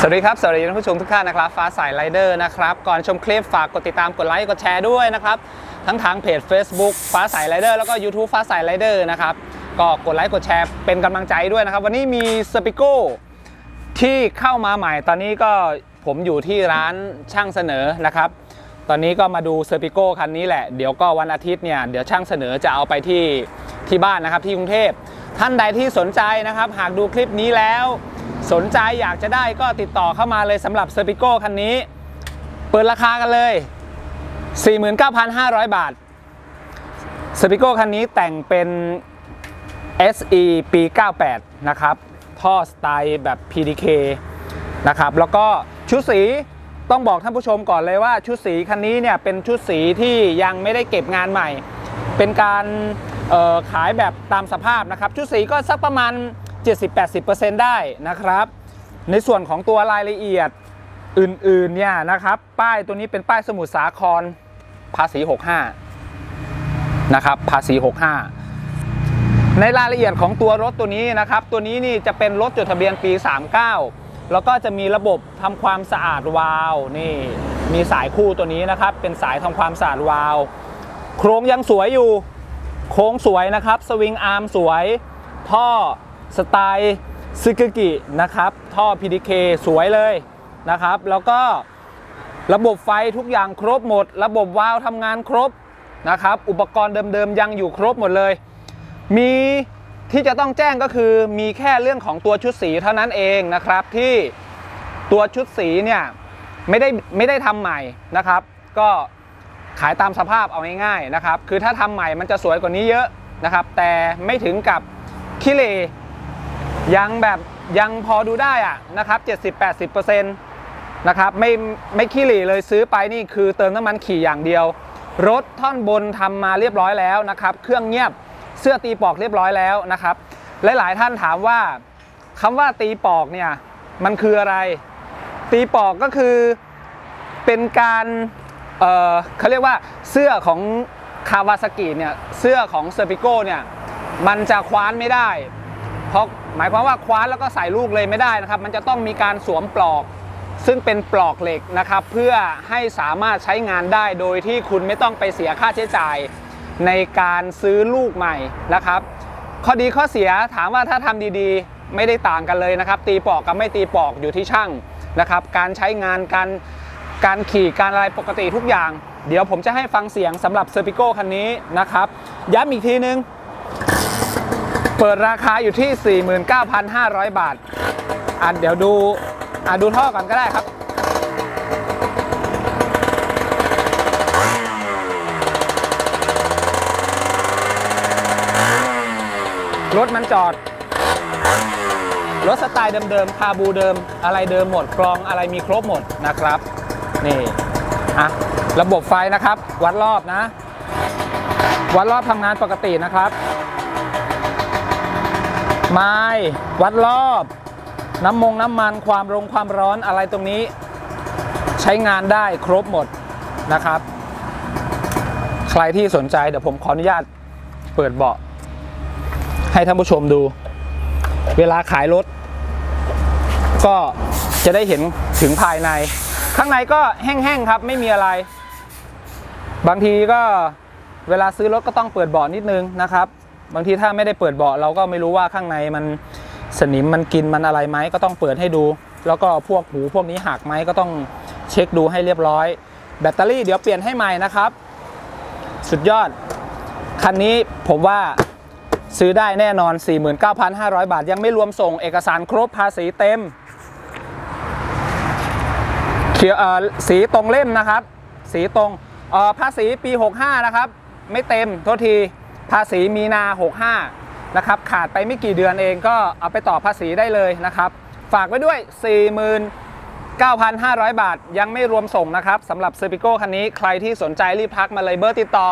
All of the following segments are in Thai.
สวัสดีครับ สวัสดีท่านผู้ชมทุกท่านนะครับฟ้าสายไรเดอร์นะครับ ก่อนชมคลิปฝากกดติดตามกดไลค์กดแชร์ด้วยนะครับ ทั้งทางเพจ Facebook ฟ้าสายไรเดอร์แล้วก็ YouTube ฟ้าสายไรเดอร์นะครับ ก็กดไลค์กดแชร์เป็นกำลังใจด้วยนะครับ วันนี้มีสปิโก้ที่เข้ามาใหม่ ตอนนี้ก็ผมอยู่ที่ร้านช่างเสนอนะครับ ตอนนี้ก็มาดูเซอร์ปิโก้คันนี้แหละ เดี๋ยวก็วันอาทิตย์เนี่ยเดี๋ยวช่างเสนอจะเอาไปที่ที่บ้านนะครับที่กรุงเทพท่านใดที่สนใจนะครับ หากดูคลิปนี้แล้ว สนใจอยากจะได้ก็ติดต่อเข้ามาเลยสำหรับเซอร์ปิโก้คันนี้ เปิดราคากันเลย 49,500 บาทเซอร์ปิโก้คันนี้แต่งเป็น SE ปี 98 นะครับ ท่อสไตล์แบบ PDK นะครับ แล้วก็ชุดสีต้องบอกท่านผู้ชมก่อนเลยว่าชุดสีคันนี้เนี่ยเป็นชุดสีที่ยังไม่ได้เก็บงานใหม่ เป็นการขายแบบตามสภาพนะครับ ชุดสีก็สักประมาณ 70-80%ได้นะครับ ในส่วนของตัวรายละเอียดอื่นๆเนี่ยนะครับ ป้ายตัวนี้เป็นป้ายสมุทรสาครภาษี 65 นะครับ ภาษี 65 ในรายละเอียดของตัวรถตัวนี้นะครับ ตัวนี้นี่จะเป็นรถจดทะเบียนปี 39 แล้วก็จะมีระบบทำความสะอาดวาล์วนี่มีสายคู่ตัวนี้นะครับ เป็นสายทำความสะอาดวาล์วโครงยังสวยอยู่ โค้งสวยนะครับ สวิงอาร์มสวย ท่อ สไตล์ซึกกินะครับ ท่อ PDK สวยเลยนะครับ แล้วก็ระบบไฟทุกอย่างครบหมด ระบบวาล์วทำงานครบนะครับ อุปกรณ์เดิมๆยังอยู่ครบหมดเลย มีที่จะต้องแจ้งก็คือมีแค่เรื่องของตัวชุดสีเท่านั้นเองนะครับที่ตัวชุดสีเนี่ยไม่ได้ไม่ได้ทำใหม่นะครับ ก็ขายตามสภาพเอาง่ายๆนะครับ คือถ้าทำใหม่มันจะสวยกว่านี้เยอะนะครับ แต่ไม่ถึงกับขี้เล ยังแบบยังพอดูได้อะนะครับ70-80%นะครับไม่ไม่ขี้เหร่เลยซื้อไปนี่คือเติมน้ำมันขี่อย่างเดียว รถท่อนบนทำมาเรียบร้อยแล้วนะครับ เครื่องเงียบเสื้อตีปอกเรียบร้อยแล้วนะครับ หลาย ๆ ท่านถามว่าคำว่าตีปอกเนี่ยมันคืออะไร ตีปอกก็คือเป็นการเเขาเรียกว่าเสื้อของคาวาซากิเนี่ยเสื้อของเซอร์ปิโกเนี่ยมันจะคว้านไม่ได้ เพราะ หมายความว่าคว้านแล้วก็ใส่ลูกเลยไม่ได้นะครับ มันจะต้องมีการสวมปลอก ซึ่งเป็นปลอกเหล็กนะครับ เพื่อให้สามารถใช้งานได้โดยที่คุณไม่ต้องไปเสียค่าใช้จ่าย ในการซื้อลูกใหม่นะครับ ข้อดีข้อเสียถามว่าถ้าทำดีๆ ไม่ได้ต่างกันเลยนะครับ ตีปลอกกับไม่ตีปลอกอยู่ที่ช่างนะครับ การใช้งานการการขี่การอะไรปกติทุกอย่าง เดี๋ยวผมจะให้ฟังเสียงสำหรับเซอร์ปิโก้คันนี้นะครับ ย้ำอีกทีนึง เปิดราคาอยู่ที่ 49,500 บาท อะเดี๋ยวดูอะดูท่อก่อนก็ได้ครับ รถมันจอด รถสไตล์เดิมๆคาบูเดิม อะไรเดิมหมดกรองอะไรมีครบหมดนะครับ นี่อะระบบไฟนะครับ วัดรอบนะ วัดรอบทำงานปกตินะครับ ไม้วัดรอบ น้ำมงน้ำมันความรงความร้อนอะไรตรงนี้ ใช้งานได้ครบหมดนะครับ ใครที่สนใจเดี๋ยวผมขออนุญาตเปิดเบาะ ให้ท่านผู้ชมดู เวลาขายรถ ก็จะได้เห็นถึงภายใน ข้างในก็แห้งๆครับไม่มีอะไร บางทีก็เวลาซื้อรถก็ต้องเปิดเบาะนิดนึงนะครับ บางทีถ้าไม่ได้เปิดเบาะเราก็ไม่รู้ว่าข้างในมันสนิมมันกินมันอะไรไหมก็ต้องเปิดให้ดู แล้วก็พวกหูพวกนี้หักไหมก็ต้องเช็คดูให้เรียบร้อย แบตเตอรี่เดี๋ยวเปลี่ยนให้ใหม่นะครับ สุดยอด คันนี้ผมว่าซื้อได้แน่นอน 49,500 บาท ยังไม่รวมส่งเอกสารครบภาษีเต็มเขียวสีตรงเล่มนะครับ สีตรงภาษีปี 65 นะครับ ไม่เต็มโทษที ภาษีมีนา 65 นะครับ ขาดไปไม่กี่เดือนเองก็เอาไปต่อภาษีได้เลยนะครับ ฝากไว้ด้วย 49,500 บาท ยังไม่รวมส่งนะครับสำหรับเซอร์ปิโกคันนี้ใครที่สนใจรีบทักมาเลยเบอร์ติดต่อ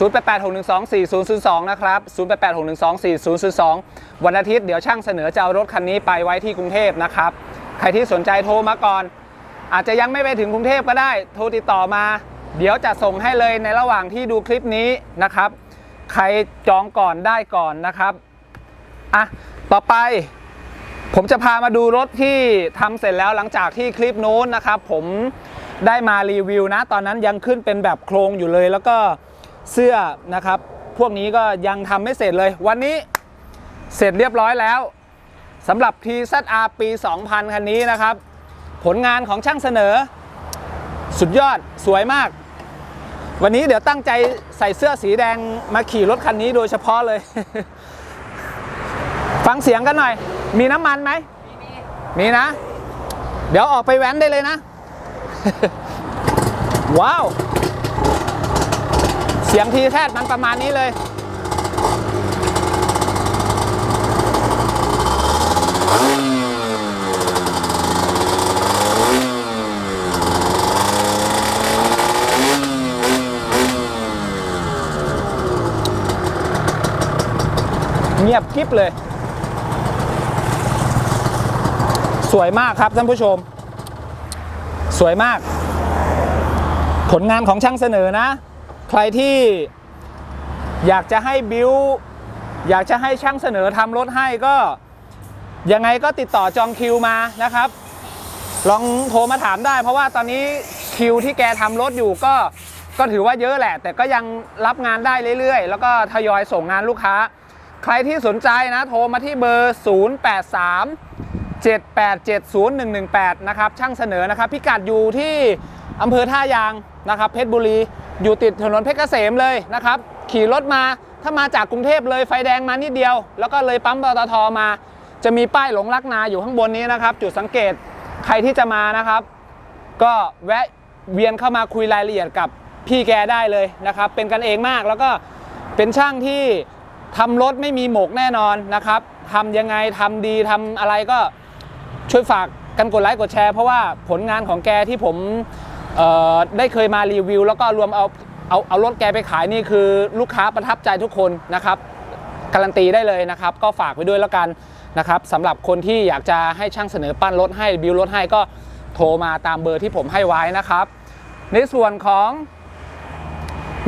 0886124002 นะครับ 0886124002 วันอาทิตย์เดี๋ยวช่างเสนอจะเอารถคันนี้ไปไว้ที่กรุงเทพนะครับ ใครที่สนใจโทรมาก่อน อาจจะยังไม่ไปถึงกรุงเทพก็ได้ โทรติดต่อมา เดี๋ยวจะส่งให้เลยในระหว่างที่ดูคลิปนี้นะครับ ใครจองก่อนได้ก่อนนะครับอะต่อไป ผมจะพามาดูรถที่ทำเสร็จแล้วหลังจากที่คลิปนู้นนะครับ ผมได้มารีวิวนะ ตอนนั้นยังขึ้นเป็นแบบโครงอยู่เลย แล้วก็เสื้อนะครับ พวกนี้ก็ยังทำไม่เสร็จเลย วันนี้เสร็จเรียบร้อยแล้วสำหรับ TZR ปี 2000 คันนี้นะครับ ผลงานของช่างเสนอ สุดยอดสวยมาก วันนี้เดี๋ยวตั้งใจใส่เสื้อสีแดงมาขี่รถคันนี้โดยเฉพาะเลย ฟังเสียงกันหน่อย มีน้ำมันไหม มีนะ เดี๋ยวออกไปแว้นได้เลยนะ ว้าว เสียงทีแทดมันประมาณนี้เลย เงียบกริบเลย สวยมากครับท่านผู้ชม สวยมาก ผลงานของช่างเสนอนะ ใครที่อยากจะให้บิวอยากจะให้ช่างเสนอทำรถให้ก็ ยังไงก็ติดต่อจองคิวมานะครับ ลองโทรมาถามได้ เพราะว่าตอนนี้คิวที่แกทำรถอยู่ก็ก็ถือว่าเยอะแหละ แต่ก็ยังรับงานได้เรื่อยๆ แล้วก็ทยอยส่งงานลูกค้า ใครที่สนใจนะโทรมาที่เบอร์ 083 7870118 นะครับช่างเสนอนะครับ พิกัดอยู่ที่อำเภอท่ายางนะครับเพชรบุรี อยู่ติดถนนเพชรเกษมเลยนะครับ ขี่รถมาถ้ามาจากกรุงเทพเลยไฟแดงมานิดเดียว แล้วก็เลยปั๊มปตทมา จะมีป้ายหลงรักนาอยู่ข้างบนนี้นะครับ จุดสังเกตใครที่จะมานะครับ ก็แวะเวียนเข้ามาคุยรายละเอียดกับพี่แกได้เลยนะครับ เป็นกันเองมากแล้วก็เป็นช่างที่ ทำรถไม่มีหมกแน่นอนนะครับทำยังไงทำดีทำอะไรก็ช่วยฝากกันกดไลค์กดแชร์ เพราะว่าผลงานของแกที่ผมได้เคยมารีวิว แล้วก็รวมเอาเอาเอารถแกไปขายนี่คือลูกค้าประทับใจทุกคนนะครับการันตีได้เลยนะครับ ก็ฝากไว้ด้วยแล้วกันนะครับสำหรับคนที่อยากจะให้ช่างเสนอปั้นรถให้บิวรถให้ก็โทรมาตามเบอร์ที่ผมให้ไว้นะครับ ในส่วนของ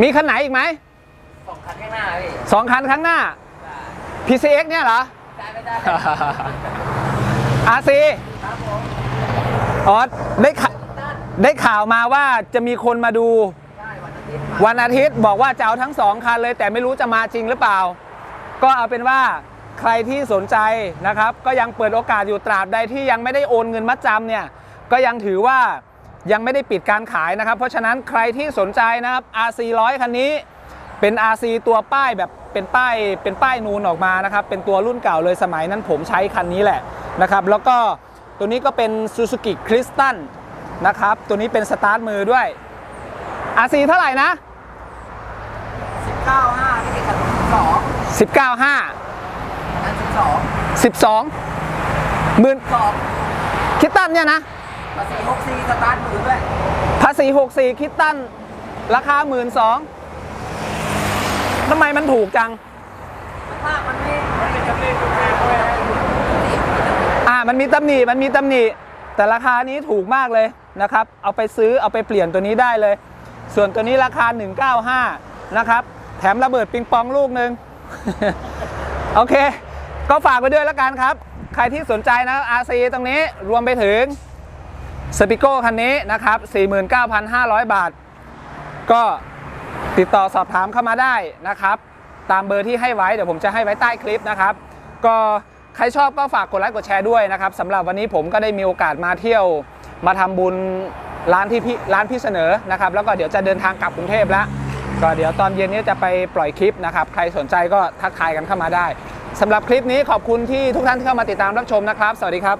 มีคันไหนอีกไหม สองคันข้างหน้าพี่สองคันข้างหน้า PCX เนี่ยเหรอ ได้ไม่ได้ RC ครับผมอ๋อได้ข่าตั้นได้ข่าวมาว่าจะมีคนมาดู ได้วันอาทิตย์วันอาทิตย์บอกว่าจะเอาทั้งสองคันเลย แต่ไม่รู้จะมาจริงหรือเปล่า ก็เอาเป็นว่าใครที่สนใจนะครับ ก็ยังเปิดโอกาสอยู่ตราบใดที่ยังไม่ได้โอนเงินมัดจำเนี่ย ก็ยังถือว่ายังไม่ได้ปิดการขายนะครับ เพราะฉะนั้นใครที่สนใจนะครับ RC 100คันนี้ เป็น RC ตัวป้ายแบบเป็นป้ายเป็นป้ายนูนออกมานะครับเป็นตัวรุ่นเก่าเลยสมัยนั้นผมใช้คันนี้แหละนะครับแล้วก็ตัวนี้ก็เป็น Suzuki Crystal นะครับตัวนี้เป็นสตาร์ทมือด้วย RC เท่าไหร่นะสิบเก้าห้าพี่คันสอง19 5อันสิบสอง12หมื่นสองคิตตันเนี่ยนะภาษีหกซีสตาร์ทมือด้วยภาษี64คิตตันราคา1 2ื่น ทำไมมันถูกจังภามันม่มันเป็นจำเลยคุณแม่ด้วยอ่ามันมีตำหนิมันมีตำหนิแต่ราคานี้ถูกมากเลยนะครับ เอาไปซื้อเอาไปเปลี่ยนตัวนี้ได้เลย ส่วนตัวนี้ราคา 195 นะครับ แถมระเบิดปิงปองลูกหนึ่งโอเค ก็ฝากไว้ด้วยแล้วกันครับ ใครที่สนใจนะ RC ตรงนี้รวมไปถึงสปิโก้คันนี้นะครับ 49,500 บาท ก็ ติดต่อสอบถามเข้ามาได้นะครับ ตามเบอร์ที่ให้ไว้เดี๋ยวผมจะให้ไว้ใต้คลิปนะครับ ก็ใครชอบก็ฝากกดไลค์กดแชร์ด้วยนะครับสำหรับวันนี้ผมก็ได้มีโอกาสมาเที่ยว มาทำบุญร้านที่พี่ร้านพี่เสนอนะครับ แล้วก็เดี๋ยวจะเดินทางกลับกรุงเทพแล้ว ก็เดี๋ยวตอนเย็นนี้จะไปปล่อยคลิปนะครับ ใครสนใจก็ทักทายกันเข้ามาได้สำหรับคลิปนี้ขอบคุณที่ทุกท่านที่เข้ามาติดตามรับชมนะครับ สวัสดีครับ